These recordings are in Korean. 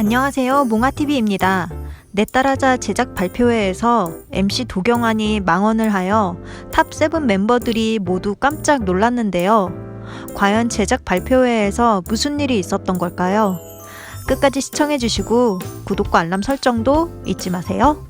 안녕하세요. 몽아TV입니다. 내 따라자 제작 발표회에서 MC 도경환이 망언을 하여 탑7 멤버들이 모두 깜짝 놀랐는데요. 과연 제작 발표회에서 무슨 일이 있었던 걸까요? 끝까지 시청해주시고 구독과 알람 설정도 잊지 마세요.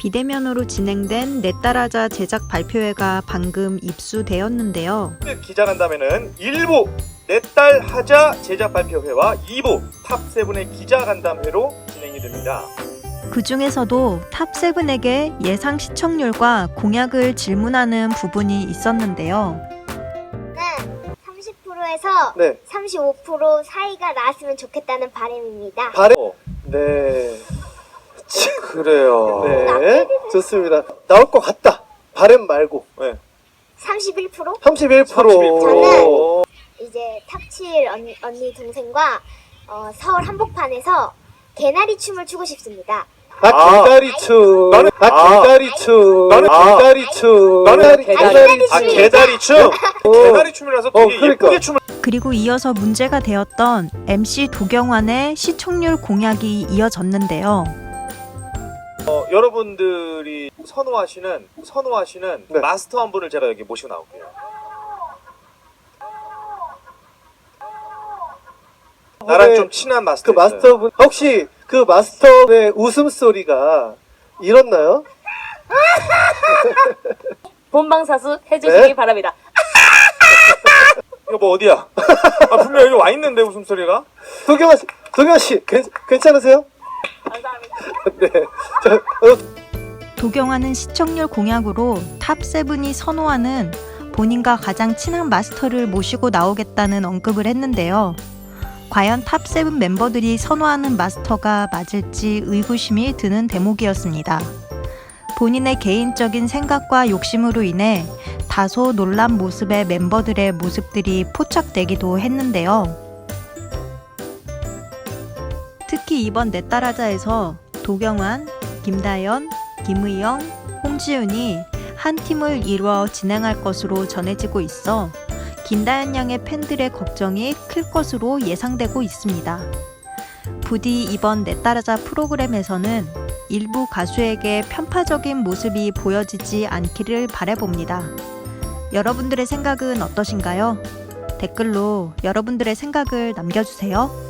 비대면으로 진행된 내 따라자 제작 발표회가 방금 입수되었는데요. 기자간담회는 1부 내딸 하자 제작 발표회와 2부 탑7의 기자간담회로 진행이 됩니다. 그 중에서도 탑7에게 예상 시청률과 공약을 질문하는 부분이 있었는데요. 는 30%에서 네. 35% 사이가 나왔으면 좋겠다는 바람입니다. 바래. 네. 그래요. 네. 좋습니다. 나올 것 같다. 바램 말고. 네. 31% 31%. 저는 이제 탑7 언니, 언니 동생과 어, 서울 한복판에서 개나리 춤을 추고 싶습니다. 아, 아. 개다리 춤. 나는- 아, 아. 개다리 춤. 나는- 아. 개다리 춤. 나는 개다리 아 춤. 개다리 춤. 어. 개다리 춤이라서 어, 되게 그러니까. 예쁘게 춤을. 그리고 이어서 문제가 되었던 MC 도경환의 시청률 공약이 이어졌는데요. 어, 여러분들이 선호하시는 선호하시는 네. 마스터 한 분을 제가 여기 모시고 나올게요. 나랑 네. 좀 친한 그 마스터. 있어요. 마스터분 혹시 그 마스터의 웃음소리가 이렇나요? 본방사수 해주시기 네. 바랍니다. 이거 뭐 어디야? 아, 분명 여기 와 있는데 웃음소리가. 도경아 씨, 도경아 씨, 괜, 괜찮으세요? 네. 도경환은 시청률 공약으로 탑7이 선호하는 본인과 가장 친한 마스터를 모시고 나오겠다는 언급을 했는데요. 과연 탑7 멤버들이 선호하는 마스터가 맞을지 의구심이 드는 대목이었습니다. 본인의 개인적인 생각과 욕심으로 인해 다소 놀란 모습의 멤버들의 모습들이 포착되기도 했는데요. 특히 이번 내 따라자에서 도경환, 김다연, 김의영, 홍지윤이 한 팀을 이루어 진행할 것으로 전해지고 있어 김다연 양의 팬들의 걱정이 클 것으로 예상되고 있습니다. 부디 이번 내 따라자 프로그램에서는 일부 가수에게 편파적인 모습이 보여지지 않기를 바래봅니다. 여러분들의 생각은 어떠신가요? 댓글로 여러분들의 생각을 남겨주세요.